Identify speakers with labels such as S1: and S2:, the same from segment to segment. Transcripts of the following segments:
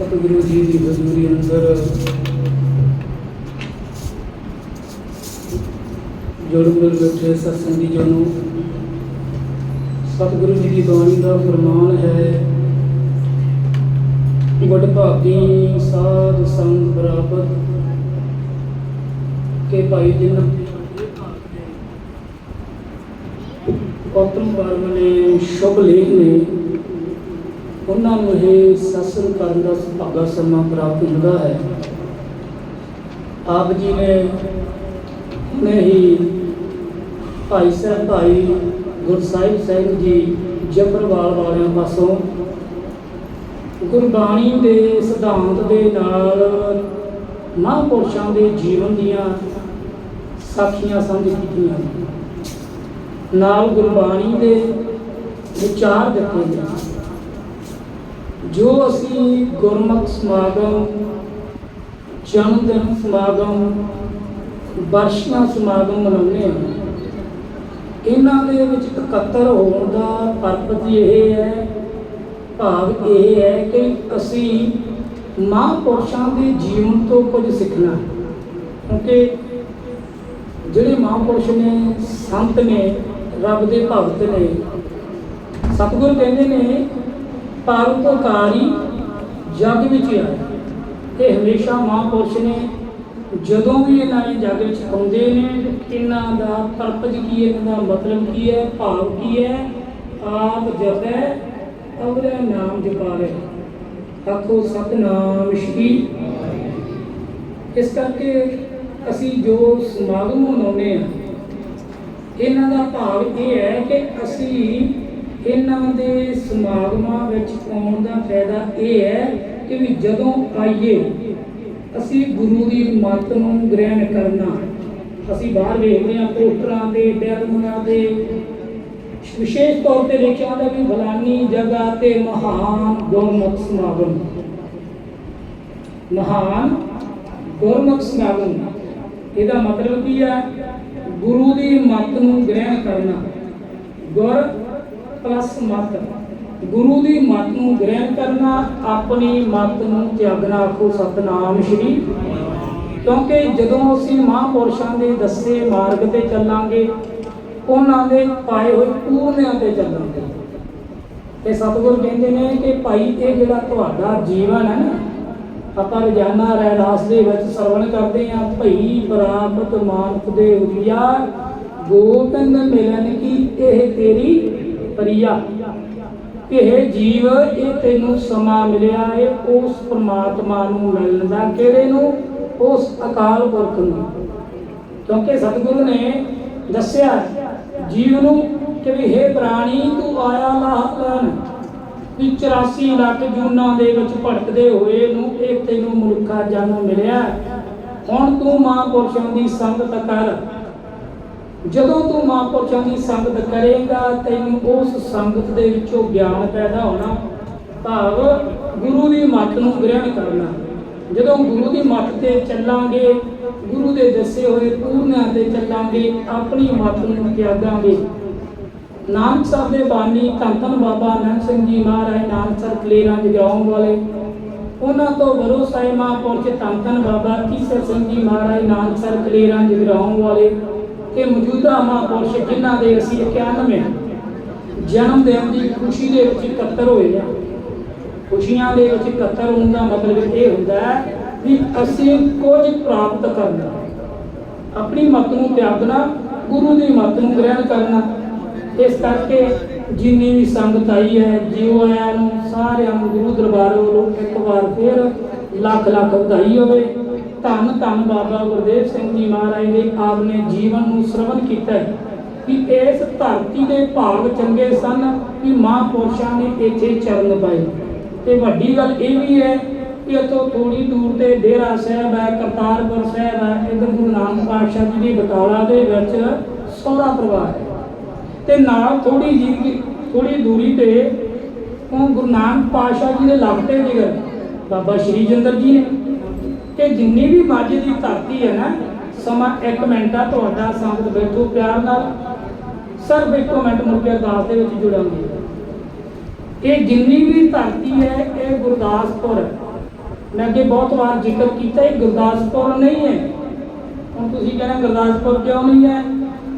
S1: ਸਤਿਗੁਰੂ ਜੀ ਦੀ ਹਜ਼ੂਰੀ ਅੰਦਰ ਜੁੜ ਮਿਲ ਬੈਠੇ ਸਤਸੰਗੀ ਜਨੋ। ਸਤਿਗੁਰੂ ਜੀ ਦੀ ਬਾਣੀ ਦਾ ਫਰਮਾਨ ਹੈ ਗੁੜ ਭਾਗੀ ਸਾਧ ਸੰਗ ਬਰਾਬਰ, ਕੇ ਭਾਈ ਜਿਨ ਗੌਤਮ ਪਰਮ ਨੇ, ਸ਼ੁਭ ਲੇਖ ਨੇ ਉਹਨਾਂ ਨੂੰ ਇਹ ਸਤਸੰਗ ਕਰਨ ਦਾ ਸੁਭਾਗਾ ਸਮਾਂ ਪ੍ਰਾਪਤ ਹੁੰਦਾ ਹੈ। ਆਪ ਜੀ ਨੇ ਹੁਣੇ ਹੀ ਭਾਈ ਸਾਹਿਬ, ਭਾਈ ਗੁਰਸਾਹਿਬ ਸਿੰਘ ਜੀ ਜੰਬਰਵਾਲ ਵਾਲਿਆਂ ਪਾਸੋਂ ਗੁਰਬਾਣੀ ਦੇ ਸਿਧਾਂਤ ਦੇ ਨਾਲ ਮਹਾਂਪੁਰਸ਼ਾਂ ਦੇ ਜੀਵਨ ਦੀਆਂ ਸਾਖੀਆਂ ਸਾਂਝੀ ਕੀਤੀਆਂ। ਨਾਲ ਗੁਰਬਾਣੀ ਦੇ ਵਿਚਾਰ ਦਿੱਤੇ ਗਏ। ਜੋ ਅਸੀਂ ਗੁਰਮਤਿ ਸਮਾਗਮ ਜਨਮ ਦਿਨ ਸਮਾਗਮ ਵਰਸ਼ੀਆਂ ਸਮਾਗਮ ਮਨਾਉਂਦੇ ਹਾਂ, ਇਹਨਾਂ ਦੇ ਵਿੱਚ ਇਕੱਤਰ ਹੋਣ ਦਾ ਪਰਪਸ ਇਹ ਹੈ, ਭਾਵ ਇਹ ਹੈ ਕਿ ਅਸੀਂ ਮਹਾਂਪੁਰਸ਼ਾਂ ਦੇ ਜੀਵਨ ਤੋਂ ਕੁਝ ਸਿੱਖਣਾ ਕਿਉਂਕਿ ਜਿਹੜੇ ਮਹਾਂਪੁਰਸ਼ ਨੇ, ਸੰਤ ਨੇ, ਰੱਬ ਦੇ ਭਗਤ ਨੇ, ਸਤਿਗੁਰ ਕਹਿੰਦੇ ਨੇ ਪਰਉਪਕਾਰੀ ਜਗ ਵਿੱਚ ਆਏ। ਇਹ ਹਮੇਸ਼ਾ ਮਹਾਂਪੁਰਸ਼ ਨੇ, ਜਦੋਂ ਵੀ ਇਹਨਾਂ ਨੇ ਜਗ ਵਿੱਚ ਆਉਂਦੇ ਨੇ, ਇਹਨਾਂ ਦਾ ਪਰਪਸ ਕੀ ਹੈ, ਇਹਨਾਂ ਦਾ ਮਤਲਬ ਕੀ ਹੈ, ਭਾਵ ਕੀ ਹੈ, ਆਪ ਜਪੈ ਅਵਰੇ ਨਾਮ ਜਪਾਵੇ। ਆਖੋ, ਸਤਨਾਮ ਸ਼੍ਰੀ। ਇਸ ਕਰਕੇ ਅਸੀਂ ਜੋ ਸਮਾਗਮ ਮਨਾਉਂਦੇ ਆ ਇਹਨਾਂ ਦਾ ਭਾਵ ਇਹ ਹੈ ਕਿ ਅਸੀਂ ਇਹਨਾਂ ਦੇ ਸਮਾਗਮਾਂ ਵਿੱਚ ਆਉਣ ਦਾ ਫਾਇਦਾ ਇਹ ਹੈ ਕਿ ਵੀ ਜਦੋਂ ਆਈਏ, ਅਸੀਂ ਗੁਰੂ ਦੀ ਮੱਤ ਨੂੰ ਗ੍ਰਹਿਣ ਕਰਨਾ। ਅਸੀਂ ਬਾਹਰ ਵੇਖਦੇ ਹਾਂ ਪੋਸਟਰਾਂ ਤੇ ਬੈਨਰਾਂ ਤੇ ਵਿਸ਼ੇਸ਼ ਤੌਰ ਤੇ ਲਿਖਿਆ ਹੁੰਦਾ ਵੀ ਫਲਾਨੀ ਜਗ੍ਹਾ ਤੇ ਮਹਾਨ ਗੁਰਮੁਖ ਸਮਾਗਮ। ਮਹਾਨ ਗੁਰਮੁਖ ਸਮਾਗਮ। ਇਹਦਾ ਮਤਲਬ ਕੀ ਹੈ? ਗੁਰੂ ਦੀ ਮੱਤ ਨੂੰ ਗ੍ਰਹਿਣ ਕਰਨਾ। ਗੁਰ ਪਲਸ ਮੱਤ। ਗੁਰੂ ਦੀ ਮੱਤ ਨੂੰ ਗ੍ਰਹਿਣ ਕਰਨਾ, ਆਪਣੀ ਮੱਤ ਨੂੰ ਤਿਆਗਣਾ ਆਖੋ, ਸਤਨਾਮ ਸ਼੍ਰੀ। ਕਿਉਂਕਿ ਜਦੋਂ ਅਸੀਂ ਮਹਾਂਪੁਰਸ਼ਾਂ ਦੇ ਦੱਸੇ ਮਾਰਗ ਤੇ ਚੱਲਾਂਗੇ, ਉਹਨਾਂ ਦੇ ਪਾਏ ਹੋਏ ਪੂਰਨਿਆਂ ਤੇ ਚੱਲਾਂਗੇ। ਤੇ ਸਤਿਗੁਰ ਕਹਿੰਦੇ ਨੇ ਕਿ ਭਾਈ, ਇਹ ਜਿਹੜਾ ਤੁਹਾਡਾ ਜੀਵਨ ਹੈ ਨਾ, ਆਪਾਂ ਰੋਜ਼ਾਨਾ ਰਹਿਰਾਸ ਦੇ ਵਿੱਚ ਸਰਵਣ ਕਰਦੇ ਹਾਂ, ਭਈ, ਪ੍ਰਾਪਤ ਮਾਨੁਖ ਦੇ ਉਰੀਆ ਗੋਬਿੰਦ ਮਿਲਨ ਕੀ ਇਹ ਤੇਰੀ ਪ੍ਰਿਆ। ਇਹ ਜੀਵ, ਇਹ ਤੈਨੂੰ ਸਮਾਂ ਮਿਲਿਆ ਹੈ ਉਸ ਪ੍ਰਮਾਤਮਾ ਨੂੰ ਮਿਲਣ ਦਾ। ਕਿਹੜੇ ਨੂੰ? ਉਸ ਅਕਾਲ ਪੁਰਖ ਨੂੰ। ਕਿਉਂਕਿ ਸਤਿਗੁਰੂ ਨੇ ਦੱਸਿਆ, ਜੀਵ ਨੂੰ ਕਿ ਵੀ हे ਪ੍ਰਾਣੀ, ਤੂੰ ਆਇਆ ਲਾਹ ਲੈਣ ਵੀ 84 ਲੱਖ ਜੂਨਾਂ ਦੇ ਵਿੱਚ ਭਟਕਦੇ ਹੋਏ ਨੂੰ ਇਹ ਤੈਨੂੰ ਮਨੁੱਖਾ ਜਨਮ ਮਿਲਿਆ। ਹੁਣ ਤੂੰ ਮਹਾਂਪੁਰਸ਼ਾਂ ਦੀ ਸੰਗਤ ਕਰ। ਜਦੋਂ ਤੂੰ ਮਹਾਂਪੁਰਸ਼ਾਂ ਦੀ ਸੰਗਤ ਕਰੇਗਾ, ਤੈਨੂੰ ਉਸ ਸੰਗਤ ਦੇ ਵਿੱਚੋਂ ਗਿਆਨ ਪੈਦਾ ਹੋਣਾ, ਭਾਵ ਗੁਰੂ ਦੀ ਮੱਤ ਨੂੰ ਗ੍ਰਹਿਣ ਕਰਨਾ। ਜਦੋਂ ਗੁਰੂ ਦੀ ਮੱਤ ਤੇ ਚੱਲਾਂਗੇ, ਗੁਰੂ ਦੇ ਦੱਸੇ ਹੋਏ ਪੂਰਨਿਆਂ ਤੇ ਚੱਲਾਂਗੇ, ਆਪਣੀ ਮੱਤ ਨੂੰ ਤਿਆਗਾਂਗੇ। ਨਾਨਕ ਸਾਹਿਬ ਦੇ ਬਾਣੀ ਧੰਨ ਧੰਨ ਬਾਬਾ ਅਨੰਦ ਸਿੰਘ ਜੀ ਮਹਾਰਾਜ ਨਾਨਕਸਰ ਕਲੇਰਾਂ ਜਗਾਉਣ ਵਾਲੇ। ਉਹਨਾਂ ਤੋਂ ਵਰੋ ਸਾਹਿਬ ਮਹਾਂਪੁਰਖ ਧੰਨ ਧੰਨ ਬਾਬਾ ਕੀਸਰ ਸਿੰਘ ਜੀ ਮਹਾਰਾਜ ਨਾਨਕਸਰ ਕਲੇਰਾਂ ਜਗਾਉਣ ਵਾਲੇ। ਕਿ ਮੌਜੂਦਾ ਮਹਾਂਪੁਰਸ਼ ਜਿਨ੍ਹਾਂ ਦੇ ਅਸੀਂ 91 ਜਨਮ ਦਿਨ ਦੀ ਖੁਸ਼ੀ ਦੇ ਵਿੱਚ ਇਕੱਤਰ ਹੋਏ ਆ। ਖੁਸ਼ੀਆਂ ਦੇ ਵਿੱਚ ਇਕੱਤਰ ਹੋਣ ਦਾ ਮਤਲਬ ਇਹ ਹੁੰਦਾ ਹੈ ਵੀ ਅਸੀਂ ਕੁਝ ਪ੍ਰਾਪਤ ਕਰਨਾ, ਆਪਣੀ ਮਤ ਨੂੰ ਤਿਆਗਣਾ, ਗੁਰੂ ਦੀ ਮਤ ਨੂੰ ਗ੍ਰਹਿਣ ਕਰਨਾ, ਇਸ ਕਰਕੇ ਜਿੰਨੀ ਵੀ ਸੰਗਤ ਆਈ ਹੈ, ਜਿਉ ਆਇਆਂ ਨੂੰ ਸਾਰਿਆਂ ਨੂੰ ਗੁਰੂ ਦਰਬਾਰ ਵੱਲੋਂ ਇੱਕ ਵਾਰ ਫਿਰ ਲੱਖ ਲੱਖ ਵਧਾਈ ਹੋਵੇ। ਧੰਨ ਧੰਨ ਬਾਬਾ ਗੁਰਦੇਵ ਸਿੰਘ ਜੀ ਮਹਾਰਾਜ ਦੇ ਆਪ ਨੇ ਜੀਵਨ ਨੂੰ ਸਰਵਨ ਕੀਤਾ ਹੈ ਕਿ ਇਸ ਧਰਤੀ ਦੇ ਭਾਗ ਚੰਗੇ ਸਨ ਕਿ ਮਹਾਂਪੁਰਸ਼ਾਂ ਨੇ ਇੱਥੇ ਚਰਨ ਪਾਏ। ਤੇ ਵੱਡੀ ਗੱਲ ਇਹ ਵੀ ਹੈ ਕਿ ਇੱਥੋਂ ਥੋੜੀ ਦੂਰ ਤੇ ਡੇਰਾ ਸਾਹਿਬ ਹੈ, ਕਰਤਾਰਪੁਰ ਸਾਹਿਬ ਹੈ, ਇਧਰ ਗੁਰੂ ਨਾਨਕ ਪਾਤਸ਼ਾਹ ਜੀ ਦੀ ਬਟਾਲਾ ਦੇ ਵਿੱਚ ਸੋਹਰਾ ਪਰਿਵਾਰ ਹੈ। ਤੇ ਨਾਲ ਥੋੜੀ ਜੀ ਥੋੜੀ ਦੂਰੀ ਤੇ ਉਹ ਗੁਰੂ ਨਾਨਕ ਪਾਤਸ਼ਾਹ ਜੀ ਦੇ ਲਾਗਤੇ ਜਿਗਰ ਬਾਬਾ ਸ਼੍ਰੀ ਜਿੰਦਰ ਜੀ ਨੇ। ਕਿ ਜਿੰਨੀ ਵੀ ਮਾਝੇ ਦੀ ਧਰਤੀ ਹੈ ਨਾ, ਸਮਾਂ 1 ਮਿੰਟ ਤੁਹਾਡਾ ਸੰਗਤ ਬੈਠੋ ਪਿਆਰ ਨਾਲ। ਸਿਰਫ ਇੱਕ ਮਿੰਟ ਮੁੜ ਕੇ ਅਰਦਾਸ ਦੇ ਵਿੱਚ ਜੁੜਾਂਗੇ। ਇਹ ਜਿੰਨੀ ਵੀ ਧਰਤੀ ਹੈ, ਇਹ ਗੁਰਦਾਸਪੁਰ ਮੈਂ ਅੱਗੇ ਬਹੁਤ ਵਾਰ ਜ਼ਿਕਰ ਕੀਤਾ, ਇਹ ਗੁਰਦਾਸਪੁਰ ਨਹੀਂ ਹੈ। ਹੁਣ ਤੁਸੀਂ ਕਹਿੰਦੇ ਗੁਰਦਾਸਪੁਰ ਕਿਉਂ ਨਹੀਂ ਹੈ?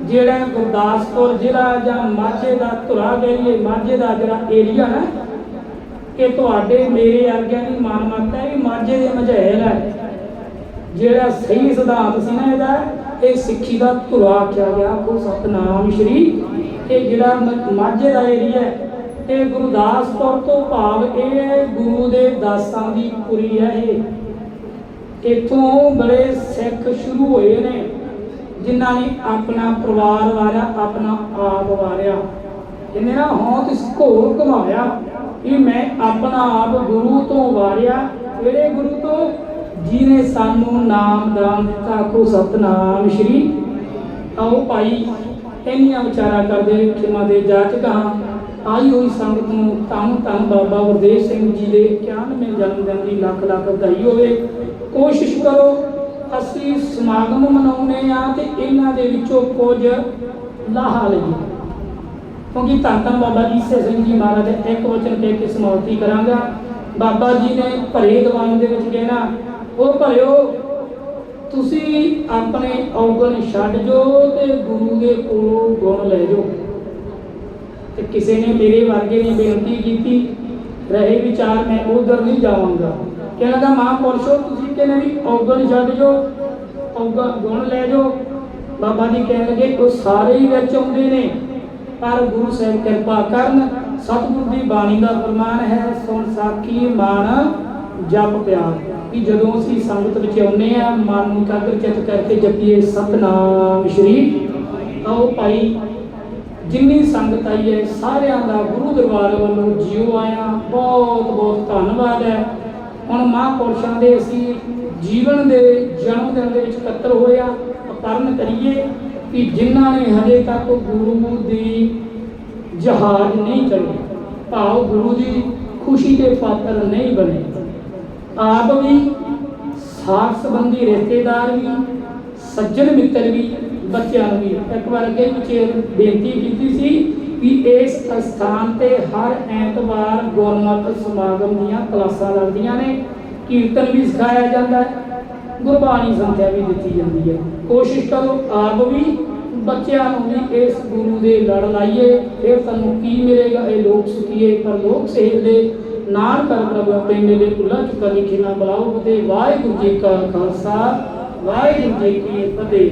S1: ਜਿਹੜਾ ਗੁਰਦਾਸਪੁਰ ਜ਼ਿਲ੍ਹਾ ਜਾਂ ਮਾਝੇ ਦਾ ਧੁਰਾ ਕਹੀਏ ਮਾਝੇ ਦਾ ਜਿਹੜਾ ਏਰੀਆ ਨਾ ਕਿ ਤੁਹਾਡੇ, ਮੇਰੇ ਵਰਗਿਆਂ ਦੀ ਮਾਨਮਤਾ ਹੈ ਵੀ ਮਾਝੇ ਦੇ ਮਝੈਲ ਹੈ। ਜਿਹੜਾ ਸਹੀ ਸਿਧਾਂਤ ਸੀ ਨਾ ਇਹਦਾ, ਇਹ ਸਿੱਖੀ ਦਾ ਧੁਰਾ ਆਖਿਆ ਗਿਆ। ਕੋ ਸਤਨਾਮ ਸ਼੍ਰੀ। ਇਹ ਜਿਹੜਾ ਮਾਝੇ ਦਾ ਏਰੀਆ ਹੈ, ਇਹ ਗੁਰਦਾਸਪੁਰ ਤੋਂ ਭਾਵ ਇਹ ਗੁਰੂ ਦੇ ਦਾਸਾਂ ਦੀ ਪੁਰੀ ਹੈ ਇਹ। ਇੱਥੋਂ ਬੜੇ ਸਿੱਖ ਸ਼ੁਰੂ ਹੋਏ ਨੇ, ਜਿਨ੍ਹਾਂ ਨੇ ਆਪਣਾ ਪਰਿਵਾਰ ਵਾਰਿਆ, ਆਪਣਾ ਆਪ ਵਾਰਿਆ। ਇਹਨੇ ਨਾ ਹੌਂਤ ਇਸ ਘੋਰ ਘਮਾਇਆ। ਕਿ ਮੈਂ ਆਪਣਾ ਆਪ ਗੁਰੂ ਤੋਂ ਵਾਰਿਆ, ਕਿਹੜੇ ਗੁਰੂ ਤੋਂ? ਜਿਨੇ ਸਾਨੂੰ ਨਾਮ ਦਾਨ ਦਿੱਤਾ ਕੋ ਸਤਨਾਮ ਸ਼੍ਰੀ ਆਓ ਭਾਈ, ਇੰਨੀਆਂ ਵਿਚਾਰਾ ਕਰਦੇ ਖਿਮਾ ਦੇ ਜਾਚ ਹਾਂ। ਆਈ ਹੋਈ ਸੰਗਤ ਨੂੰ ਧੰਨ ਧੰਨ ਬਾਬਾ ਗੁਰਦੇਵ ਸਿੰਘ ਜੀ ਦੇ 91 ਜਨਮ ਦਿਨ ਦੀ ਲੱਖ ਲੱਖ ਵਧਾਈ ਹੋਵੇ। ਕੋਸ਼ਿਸ਼ ਕਰੋ, ਅਸੀਂ ਸਮਾਗਮ ਮਨਾਉਣੇ ਆ ਤੇ ਇਹਨਾਂ ਦੇ ਵਿੱਚੋਂ ਕੁਝ ਲਾਹਾ ਲਈਏ। ਕਿਉਂਕਿ ਧੰਨ ਧੰਨ ਬਾਬਾ ਈਸੇ ਸਿੰਘ ਜੀ ਮਹਾਰਾਜ ਦੇ ਇੱਕ ਵਚਨ ਕਹਿ ਕੇ ਸਮਾਪਤੀ ਕਰਾਂਗਾ। ਬਾਬਾ ਜੀ ਨੇ ਭਰੇ ਦੀਵਾਨ ਦੇ ਵਿੱਚ ਕਹਿਣਾ ਉਹ ਭਰਿਓ, ਤੁਸੀਂ ਆਪਣੇ ਔਗਣ ਛੱਡ ਜੋ ਤੇ ਗੁਰੂ ਦੇ ਕੋਲੋਂ ਗੁਣ ਲੈ ਜਾਓ ਤੇ ਕਿਸੇ ਨੇ ਮੇਰੇ ਵਰਗੇ ਨੇ ਬੇਨਤੀ ਕੀਤੀ, ਰਹੇ ਵਿਚਾਰ, ਮੈਂ ਉਧਰ ਨਹੀਂ ਜਾਵਾਂਗਾ। ਕਹਿਣਾ ਦਾ ਮਹਾਂਪੁਰਸ਼ੋ, ਤੁਸੀਂ ਕਹਿੰਦੇ ਵੀ ਔਗਣ ਛੱਡ ਜੋ, ਔਗਣ ਗੁਣ ਲੈ ਜਾਓ ਬਾਬਾ ਜੀ ਕਹਿਣ ਲੱਗੇ, ਉਹ ਸਾਰੇ ਹੀ ਵਿੱਚ ਆਉਂਦੇ ਨੇ। ਪਰ ਗੁਰੂ ਸਾਹਿਬ ਕਿਰਪਾ ਕਰਨ, ਸਤਿਗੁਰੂ ਦੀ ਬਾਣੀ ਦਾ ਫਰਮਾਨ ਹੈ, ਸੁਣ ਸਾਖੀ ਮਨ ਜਪ ਪਿਆਰ। ਕਿ ਜਦੋਂ ਅਸੀਂ ਸੰਗਤ ਵਿੱਚ ਆਉਂਦੇ ਆ ਮਨ ਨੂੰ ਕਾਗਰ ਚਿੱਤ ਕਰਕੇ ਜਪੀਏ ਸਤਨਾਮ ਸ਼੍ਰੀ। ਆਓ ਭਾਈ ਜਿੰਨੀ ਸੰਗਤ ਆਈ ਹੈ, ਸਾਰਿਆਂ ਦਾ ਗੁਰੂ ਦਰਬਾਰ ਵੱਲੋਂ ਜਿਉ ਆਇਆ। ਬਹੁਤ ਬਹੁਤ ਧੰਨਵਾਦ ਹੈ। ਹੁਣ ਮਹਾਂਪੁਰਸ਼ਾਂ ਦੇ ਅਸੀਂ ਜੀਵਨ ਦੇ ਜਨਮ ਦਿਨ ਦੇ ਵਿੱਚ ਇਕੱਤਰ ਹੋਇਆ ਕਰਨ ਕਰੀਏ ਕਿ ਜਿਨ੍ਹਾਂ ਨੇ ਹਜੇ ਤੱਕ ਗੁਰੂ ਦੀ ਜਹਾਜ਼ ਨਹੀਂ ਚੜੀ ਭਾਵ ਗੁਰੂ ਦੀ ਖੁਸ਼ੀ ਦੇ ਪਾਤਰ ਨਹੀਂ ਬਣੇ। ਆਪ ਵੀ ਸਾਥ ਸੰਬੰਧੀ ਰਿਸ਼ਤੇਦਾਰ ਵੀ, ਸੱਜਣ ਮਿੱਤਰ ਵੀ, ਬੱਚਿਆਂ ਨੂੰ ਵੀ। ਇੱਕ ਵਾਰ ਅੱਗੇ ਵਿੱਚ ਬੇਨਤੀ ਕੀਤੀ ਸੀ ਕਿ ਇਸ ਸਥਾਨ ਤੇ ਹਰ ਐਤਵਾਰ ਗੁਰਮਤਿ ਸਮਾਗਮ ਦੀਆਂ ਕਲਾਸਾਂ ਲੱਗਦੀਆਂ ਨੇ। ਕੀਰਤਨ ਵੀ ਸਿਖਾਇਆ ਜਾਂਦਾ ਹੈ। ਗੁਰਬਾਣੀ ਸੰਥਿਆ ਵੀ ਦਿੱਤੀ ਜਾਂਦੀ ਹੈ। ਕੋਸ਼ਿਸ਼ ਕਰੋ ਆਪ ਵੀ ਬੱਚਿਆਂ ਨੂੰ ਵੀ ਇਸ ਗੁਰੂ ਦੇ ਲੜ ਲਾਈਏ। ਫਿਰ ਤੁਹਾਨੂੰ ਕੀ ਮਿਲੇਗਾ? ਇਹ ਲੋਕ ਸੁਖੀਏ ਪਰ ਲੋਕ ਸੇਵ ਦੇ ਨਾਨ ਕਰ ਪ੍ਰਭ ਆਪਣੇ ਮੇਲੇ ਭੁੱਲਾ ਚੁੱਕਾ ਲਿਖੇ ਨਾ ਬੁਲਾਓ। ਤੇ ਵਾਹਿਗੁਰੂ ਜੀ ਕਾ ਖਾਲਸਾ, ਵਾਹਿਗੁਰੂ ਜੀ ਕੀ ਫਤਿਹ।